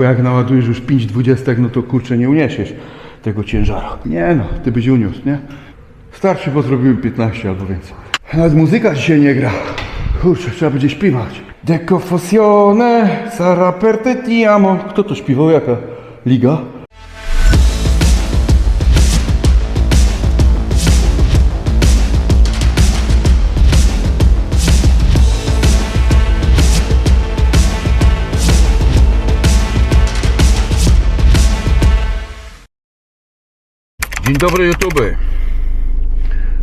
Bo Jak naładujesz już 5 dwudziestek, no to kurczę nie uniesiesz tego ciężaru. Nie no, ty byś uniósł, nie? Starszy, bo zrobiłem 15 albo więcej. Nawet muzyka dzisiaj nie gra. Kurczę, trzeba będzie śpiewać. Deco fossione, sarà per te ti amo. Kto to śpiewał? Jaka liga? Dzień dobry YouTube.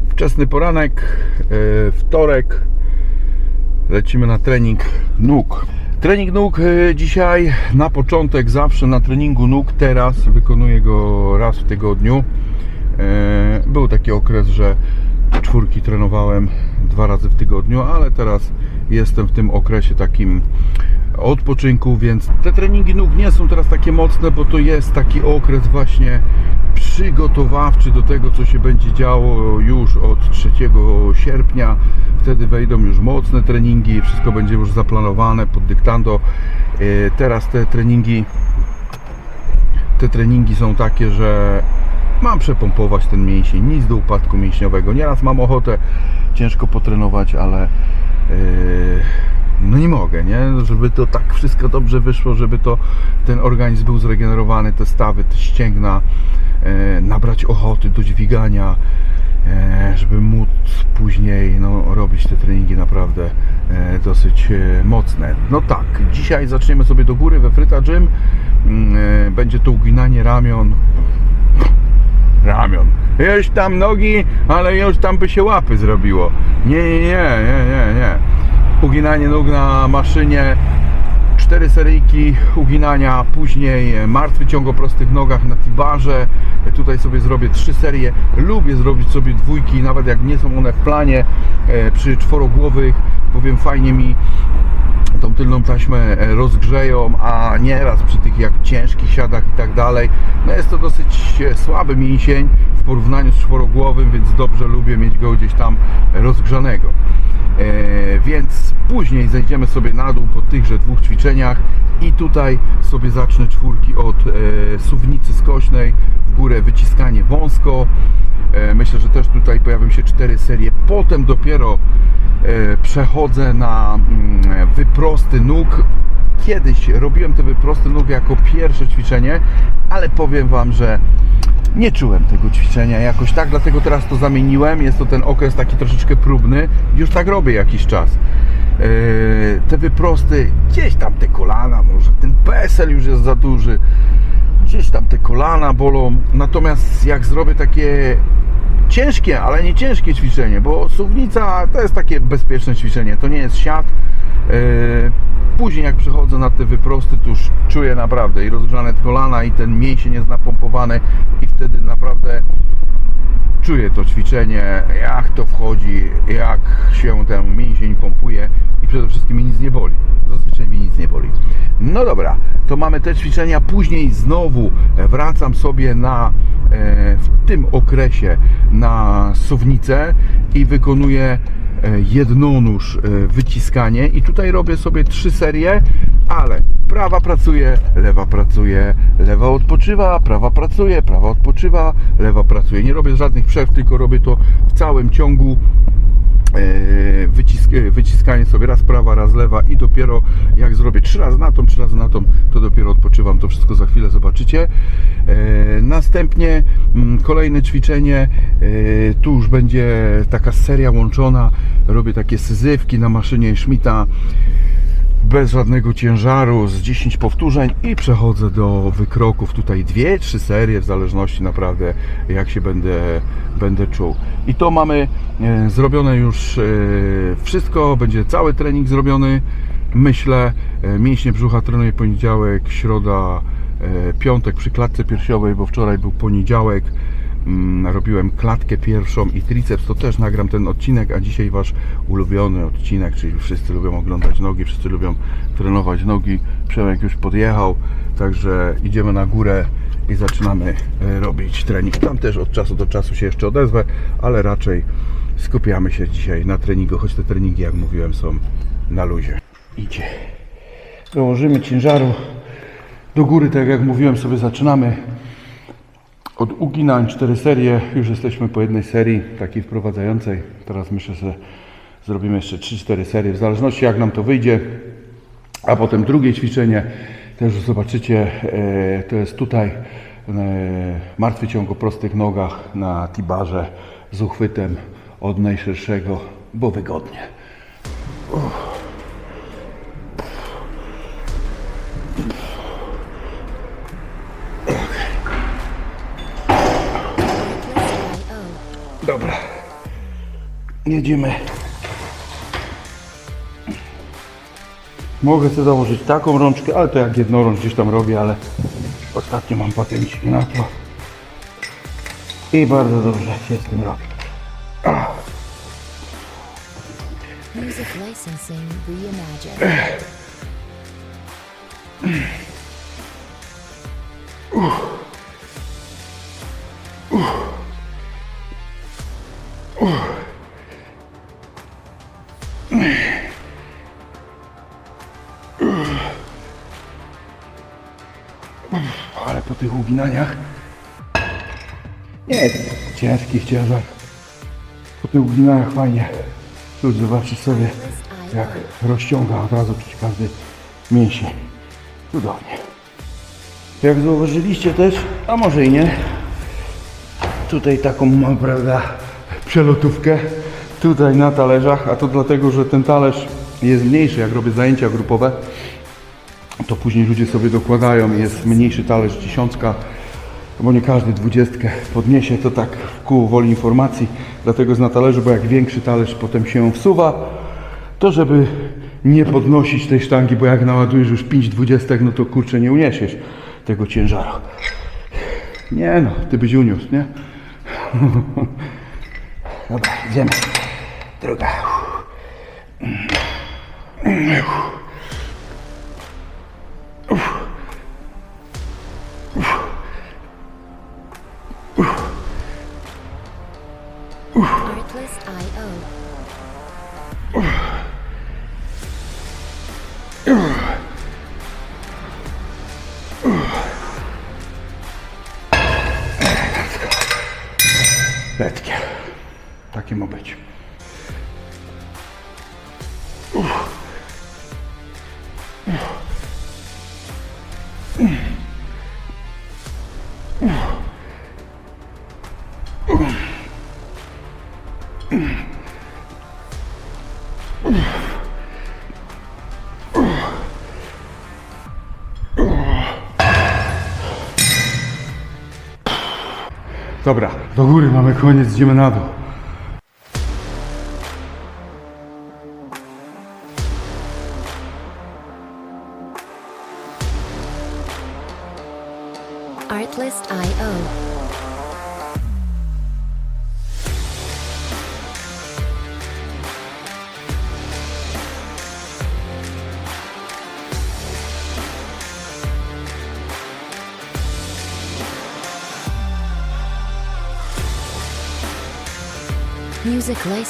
Wczesny poranek, e, wtorek. Lecimy na trening nóg. Trening nóg e, dzisiaj na początek zawsze na treningu nóg. Teraz wykonuję go raz w tygodniu. E, Był taki okres, że czwórki trenowałem dwa razy w tygodniu, ale teraz jestem w tym okresie takim odpoczynku, więc te treningi nóg nie są teraz takie mocne, bo to jest taki okres właśnie przygotowawczy do tego, co się będzie działo już od 3 sierpnia. Wtedy wejdą już mocne treningi, wszystko będzie już zaplanowane pod dyktando. E, Teraz te treningi te treningi są takie, że mam przepompować ten mięsień, nic do upadku mięśniowego. Nieraz mam ochotę ciężko potrenować, ale yy, no nie mogę, nie? Żeby to tak wszystko dobrze wyszło, żeby to ten organizm był zregenerowany, te stawy, te ścięgna, yy, nabrać ochoty do dźwigania, yy, żeby móc później no, robić te treningi naprawdę yy, dosyć yy, mocne. No tak, dzisiaj zaczniemy sobie do góry we Fryta Gym. Yy, Będzie to uginanie ramion, ramion. Już tam nogi, ale już tam by się łapy zrobiło. Nie, nie, nie, nie, nie, nie. Uginanie nóg na maszynie, cztery seryjki uginania, później martwy ciąg o prostych nogach na tibarze. Tutaj sobie zrobię trzy serie. Lubię zrobić sobie dwójki, nawet jak nie są one w planie e, przy czworogłowych, bowiem fajnie mi tą tylną taśmę e, rozgrzeją, a nieraz przy tych jak ciężkich siadach i tak dalej, no jest to dosyć e, słaby mięsień w porównaniu z czworogłowym, więc dobrze lubię mieć go gdzieś tam rozgrzanego. E, więc później zejdziemy sobie na dół po tychże dwóch ćwiczeniach i tutaj sobie zacznę czwórki od e, suwnicy skośnej, w górę wyciskanie wąsko. E, myślę, że też tutaj pojawią się cztery serie. Potem dopiero przechodzę na mm, wyprosty nóg. Kiedyś robiłem te wyprosty nóg jako pierwsze ćwiczenie, ale powiem Wam, że nie czułem tego ćwiczenia jakoś tak, dlatego teraz to zamieniłem. Jest to ten okres taki troszeczkę próbny. Już tak robię jakiś czas. Yy, te wyprosty, gdzieś tam te kolana, może ten PSL już jest za duży, gdzieś tam te kolana bolą. Natomiast jak zrobię takie ciężkie, ale nie ciężkie ćwiczenie, bo suwnica to jest takie bezpieczne ćwiczenie, to nie jest siat. Yy, Później jak przechodzę na te wyprosty, to już czuję naprawdę i rozgrzane kolana i ten mięsień jest napompowany i wtedy naprawdę czuję to ćwiczenie, jak to wchodzi, jak się ten mięsień pompuje i przede wszystkim mnie nic nie boli. Zazwyczaj mnie nic nie boli. No dobra, to mamy te ćwiczenia. Później znowu wracam sobie na e, w tym okresie na suwnicę i wykonuję jednonóż e, wyciskanie i tutaj robię sobie trzy serie, ale prawa pracuje, lewa pracuje, lewa odpoczywa, prawa pracuje, prawa odpoczywa, lewa pracuje. Nie robię żadnych przerw, tylko robię to w całym ciągu e, wycisk, e, wyciskanie sobie raz prawa, raz lewa i dopiero jak zrobię trzy razy na tą, trzy razy na tą, to dopiero odpoczywam. To wszystko za chwilę zobaczycie. E, Następnie mm, kolejne ćwiczenie, e, tu już będzie taka seria łączona. Robię takie syzywki na maszynie Schmidta bez żadnego ciężaru, z 10 powtórzeń i przechodzę do wykroków. Tutaj dwie, trzy serie, w zależności naprawdę jak się będę, będę czuł. I to mamy e, zrobione już e, wszystko, będzie cały trening zrobiony. Myślę, e, mięśnie brzucha trenuję poniedziałek, środa, piątek przy klatce piersiowej, bo wczoraj był poniedziałek. Mm, robiłem klatkę pierwszą i triceps, to też nagram ten odcinek, a dzisiaj Wasz ulubiony odcinek, czyli wszyscy lubią oglądać nogi, wszyscy lubią trenować nogi. Przemek już podjechał, także idziemy na górę i zaczynamy e, robić trening. Tam też od czasu do czasu się jeszcze odezwę, ale raczej skupiamy się dzisiaj na treningu, choć te treningi, jak mówiłem, są na luzie. Idzie. Dołożymy ciężaru Do góry, tak jak mówiłem, sobie zaczynamy od uginań, cztery serie. Już jesteśmy po jednej serii, takiej wprowadzającej. Teraz myślę, że zrobimy jeszcze 3-4 serie, w zależności jak nam to wyjdzie. A potem drugie ćwiczenie, też zobaczycie, e, to jest tutaj e, martwy ciąg o prostych nogach na tibarze z uchwytem od najszerszego, bo wygodnie. Dobra. Jedziemy. Mogę sobie założyć taką rączkę, ale to jak jednorącz gdzieś tam robię, ale ostatnio mam patencik na to. I bardzo dobrze się z tym robi. Music licensing reimagined. Ale po tych uginaniach nie jest ciężki ciężar. Po tych uginaniach fajnie. Tu zobaczysz sobie jak rozciąga od razu czuć każdy mięsień. Cudownie. Jak zauważyliście też, a może i nie, tutaj taką mam, prawda, przelotówkę tutaj na talerzach, a to dlatego, że ten talerz jest mniejszy, jak robię zajęcia grupowe, to później ludzie sobie dokładają i jest mniejszy talerz dziesiątka, bo nie każdy dwudziestkę podniesie, to tak w kół woli informacji, dlatego jest na talerzu, bo jak większy talerz potem się wsuwa, to żeby nie podnosić tej sztangi, bo jak naładujesz już 5 dwudziestek, no to kurczę nie uniesiesz tego ciężaru. Nie no, ty byś uniósł, nie? Dobra, idziemy. Druga. Artlist.io. Dobra, do góry mamy koniec, idziemy na dół.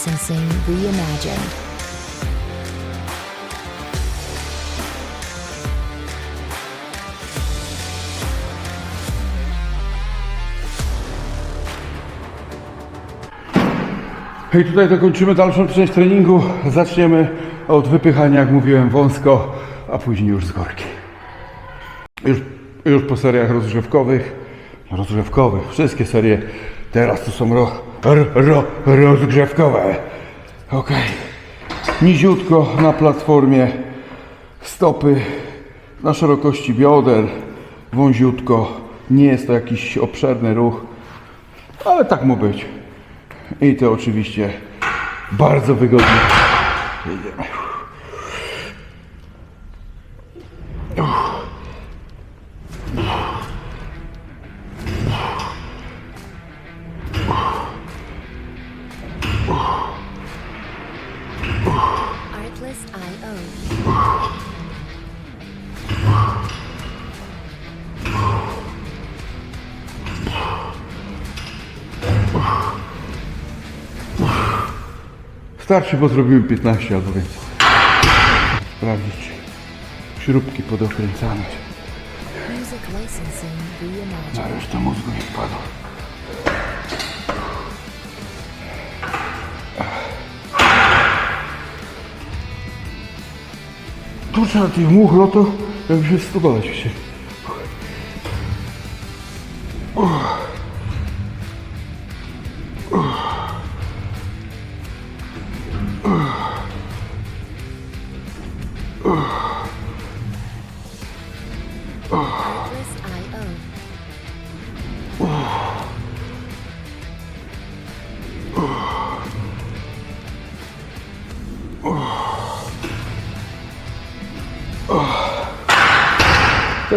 Licensing reimagined. I tutaj dokończymy dalszą część treningu. Zaczniemy od wypychania, jak mówiłem, wąsko, a później już z górki. Już, już po seriach rozgrzewkowych, rozgrzewkowych, wszystkie serie teraz to są ro, ro, ro, rozgrzewkowe. Ok. Niziutko na platformie, stopy na szerokości bioder, wąziutko. Nie jest to jakiś obszerny ruch, ale tak mu być. I to oczywiście bardzo wygodnie. Idziemy. Starszy, bo zrobiłem 15 albo więcej. Sprawdzić. Śrubki podokręcane. Na resztę mózgu nie wpadło. Kurczę, na tych much loto, jakby się stubala się.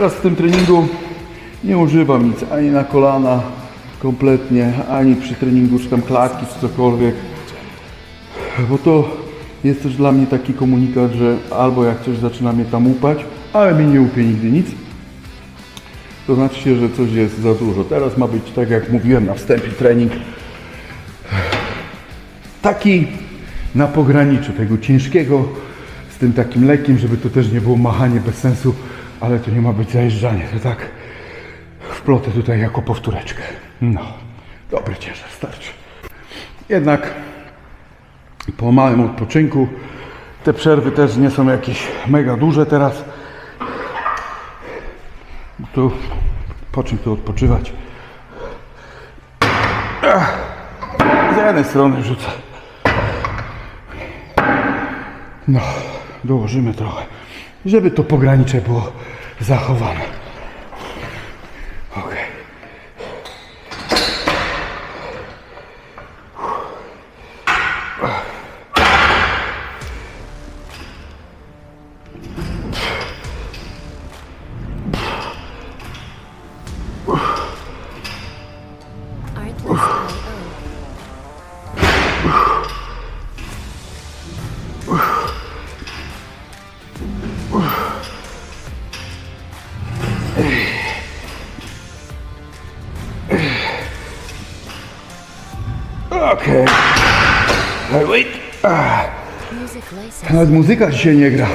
Teraz w tym treningu nie używam nic ani na kolana kompletnie, ani przy treningu czy tam klatki czy cokolwiek. Bo to jest też dla mnie taki komunikat, że albo jak coś zaczyna mnie tam upać, ale mnie nie upie nigdy nic, to znaczy się, że coś jest za dużo. Teraz ma być tak jak mówiłem na wstępie trening taki na pograniczu tego ciężkiego z tym takim lekkim, żeby to też nie było machanie bez sensu, ale to nie ma być zajeżdżanie, to tak wplotę tutaj jako powtóreczkę. No, dobry ciężar, starczy. Jednak po małym odpoczynku te przerwy też nie są jakieś mega duże teraz. Tu po czym tu odpoczywać? Z jednej strony rzucę. No, dołożymy trochę, żeby to pogranicze było zachowane. Okay. Wait. Nawet muzyka dzisiaj nie gra.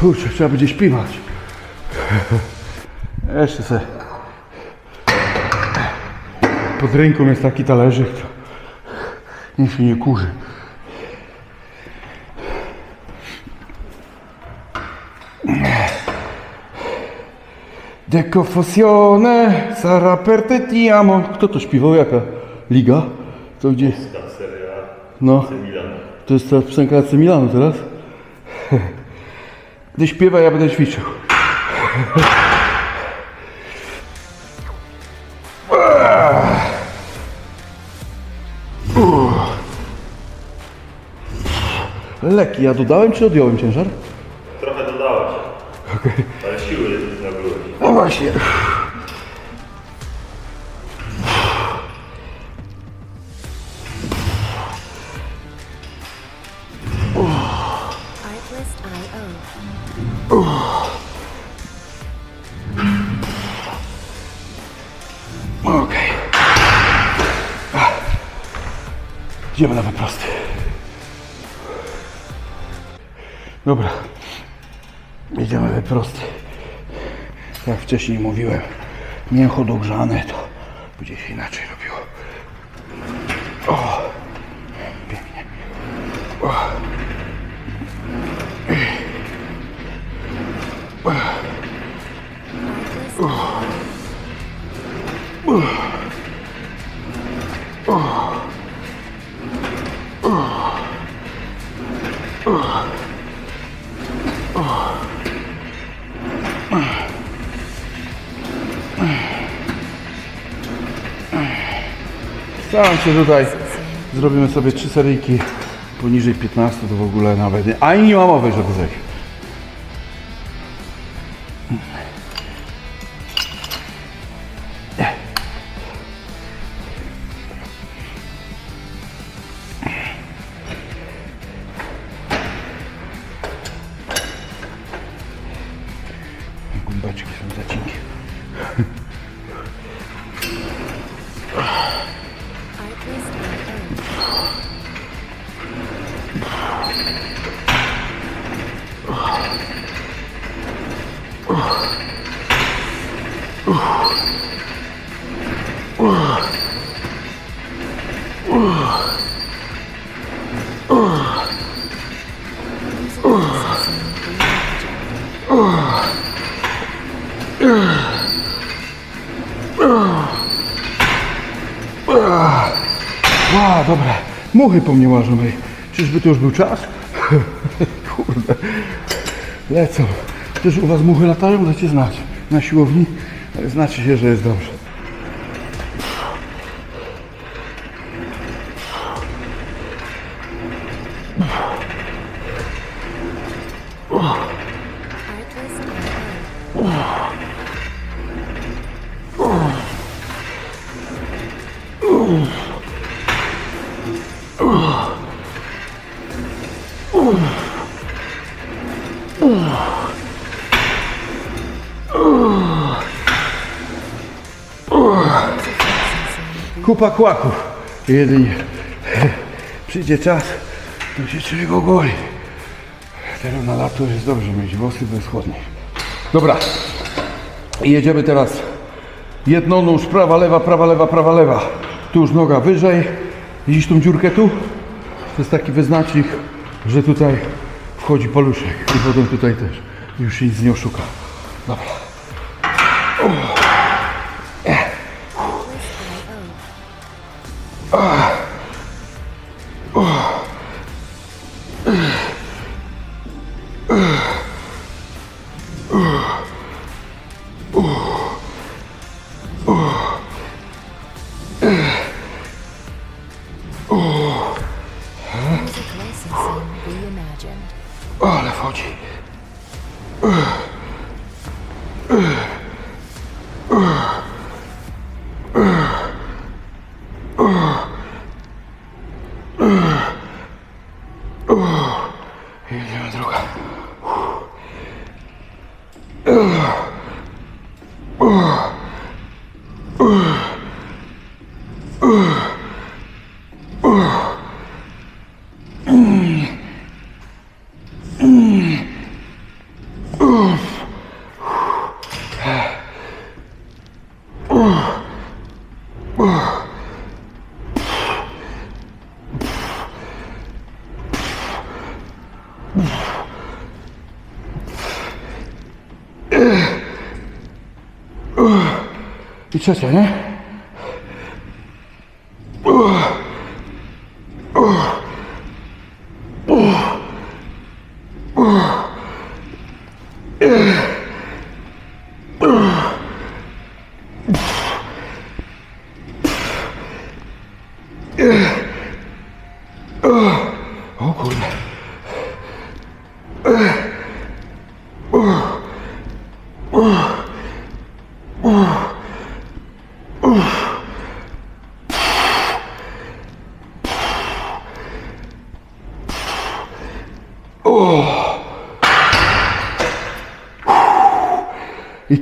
Kurczę, trzeba będzie śpiewać. Jeszcze se. Pod ręką jest taki talerzyk, to niech się nie kurzy. De confusione sarà per te ti amo. Kto to śpiewał? Jaka liga? To gdzie? No. To jest ta piosenka AC Milanu teraz? Gdy śpiewa, ja będę ćwiczył. Leki, ja dodałem czy odjąłem ciężar? Trochę dodałeś. Ale siły nabyłeś. No właśnie. Idziemy na wyprosty. Dobra. Idziemy wyprosty. Jak wcześniej mówiłem, mięcho dogrzane to będzie inaczej Staram się tutaj. Zrobimy sobie trzy seryjki poniżej 15 to w ogóle nawet nie. Ani nie ma mowy, żeby zejść. Ła, dobra. Muchy po mnie łażą. Czyżby to już był czas? Kurde. Lecą. Też u was muchy latają? Dajcie znać. Na siłowni? Znaczy się, że jest dobrze. Artlist.io. Kupa kłaków. Jedynie. Przyjdzie czas, to się człowiek ogoli. Teraz na lato jest dobrze mieć włosy bez chłodniej. Dobra. Jedziemy teraz jedną nóż, prawa, lewa, prawa, lewa, prawa, lewa. Tu już noga wyżej. Widzisz tą dziurkę tu? To jest taki wyznacznik, że tutaj wchodzi paluszek. I potem tutaj też. Już się nic nie oszuka. Dobra. Artlist.io. Music 一うですよね。ううううううう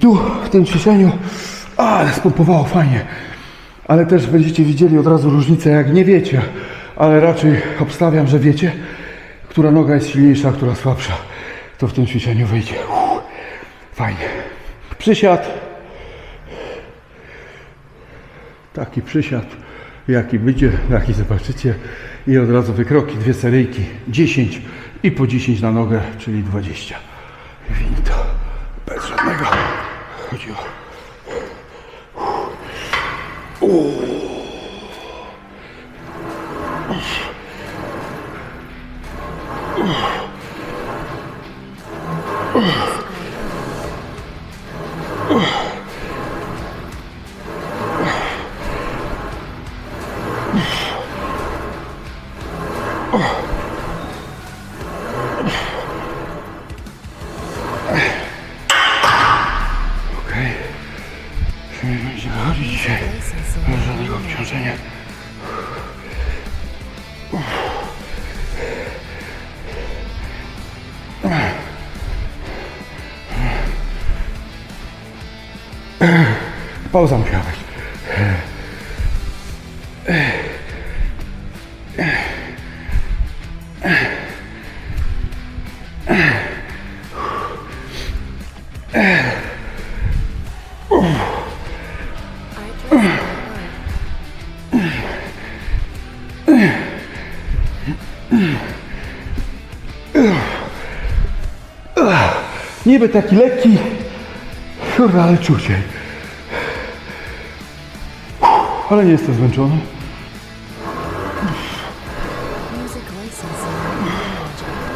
tu w tym ćwiczeniu, ale spompowało fajnie. Ale też będziecie widzieli od razu różnicę, jak nie wiecie, ale raczej obstawiam, że wiecie, która noga jest silniejsza, a która słabsza. To w tym ćwiczeniu wyjdzie. Uff, fajnie. Przysiad. Taki przysiad, jaki będzie, jaki zobaczycie. I od razu wykroki, dwie seryjki, 10 i po 10 na nogę, czyli 20. Finito. Bez żadnego. Uhul! Pauza musiała być. Niby taki lekki, kurwa, ale czuciej. Ale nie jestem zmęczony. Music licensing reimagined.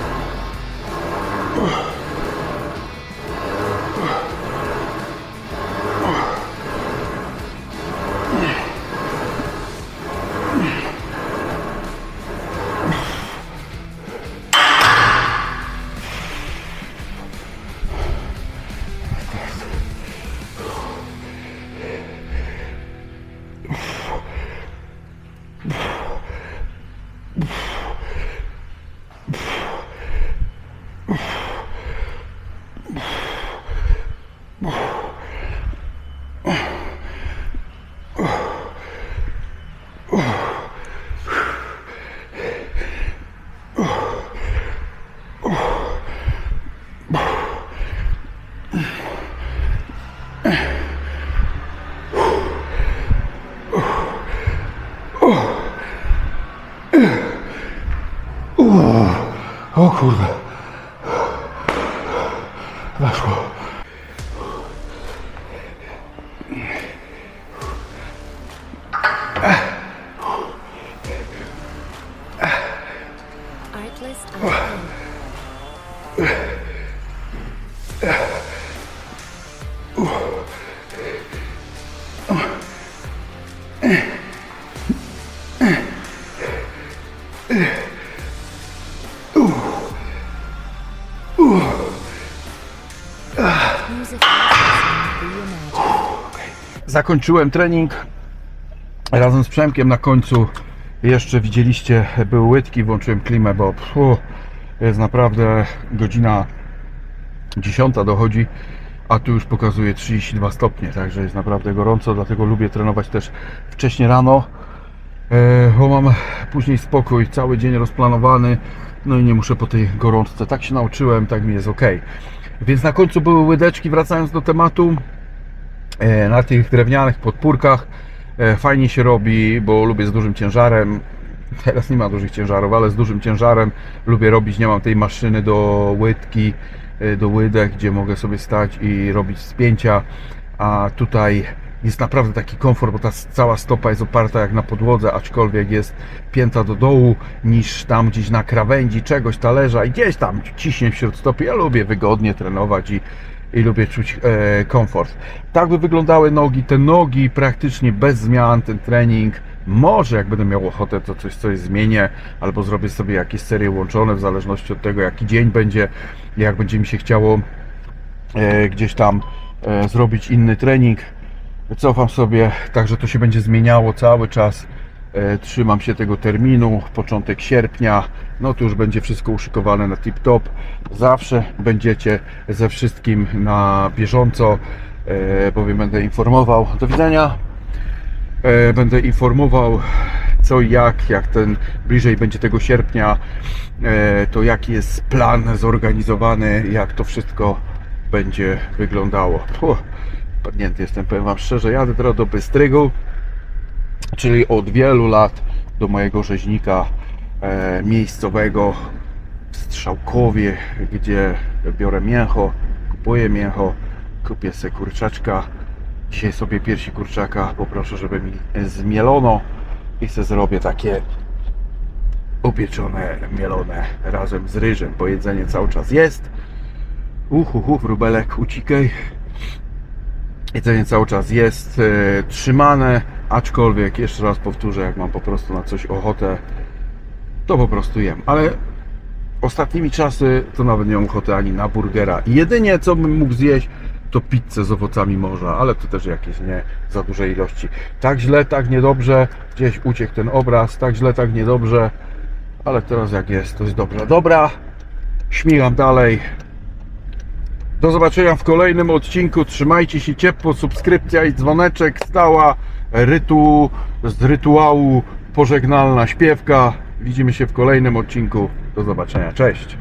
O kurde. Weszło. Zakończyłem trening razem z Przemkiem na końcu. Jeszcze widzieliście, były łydki, włączyłem klimę, bo pfu, jest naprawdę godzina 10 dochodzi, a tu już pokazuje 32 stopnie, także jest naprawdę gorąco, dlatego lubię trenować też wcześnie rano, e, bo mam później spokój, cały dzień rozplanowany, no i nie muszę po tej gorączce. Tak się nauczyłem, tak mi jest ok. Więc na końcu były łydeczki, wracając do tematu, e, na tych drewnianych podpórkach. E, Fajnie się robi, bo lubię z dużym ciężarem. Teraz nie ma dużych ciężarów, ale z dużym ciężarem lubię robić. Nie mam tej maszyny do łydki, e, do łydek, gdzie mogę sobie stać i robić spięcia. A tutaj jest naprawdę taki komfort, bo ta cała stopa jest oparta jak na podłodze, aczkolwiek jest pięta do dołu, niż tam gdzieś na krawędzi czegoś, talerza i gdzieś tam ciśnie wśród stopy. Ja lubię wygodnie trenować i i lubię czuć e, komfort. Tak by wyglądały nogi. Te nogi praktycznie bez zmian, ten trening. Może jak będę miał ochotę, to coś coś zmienię, albo zrobię sobie jakieś serie łączone, w zależności od tego, jaki dzień będzie, jak będzie mi się chciało e, gdzieś tam e, zrobić inny trening. Cofam sobie, także to się będzie zmieniało cały czas. E, Trzymam się tego terminu, początek sierpnia. No to już będzie wszystko uszykowane na tip-top. Zawsze będziecie ze wszystkim na bieżąco, e, bowiem będę informował. Do widzenia. E, Będę informował co i jak, jak ten bliżej będzie tego sierpnia, to jaki jest plan zorganizowany, jak to wszystko będzie wyglądało. Puh, padnięty jestem, powiem Wam szczerze, jadę teraz do Bystrygu, czyli od wielu lat do mojego rzeźnika e, miejscowego w Strzałkowie, gdzie biorę mięcho, kupuję mięcho, kupię sobie kurczaczka. Dzisiaj sobie piersi kurczaka poproszę, żeby mi zmielono i se zrobię takie upieczone, mielone razem z ryżem, bo jedzenie cały czas jest. Uhu, wróbelek, ucikaj. Jedzenie cały czas jest e, trzymane, aczkolwiek jeszcze raz powtórzę, jak mam po prostu na coś ochotę, to po prostu jem. Ale ostatnimi czasy to nawet nie mam ochoty ani na burgera. Jedynie co bym mógł zjeść, to pizzę z owocami morza, ale to też jakieś nie za duże ilości. Tak źle, tak niedobrze, gdzieś uciekł ten obraz, tak źle, tak niedobrze, ale teraz jak jest, to jest dobrze. Dobra, śmigam dalej. Do zobaczenia w kolejnym odcinku. Trzymajcie się ciepło, subskrypcja i dzwoneczek stała. Rytu, z rytuału pożegnalna śpiewka. Widzimy się w kolejnym odcinku. Do zobaczenia. Cześć.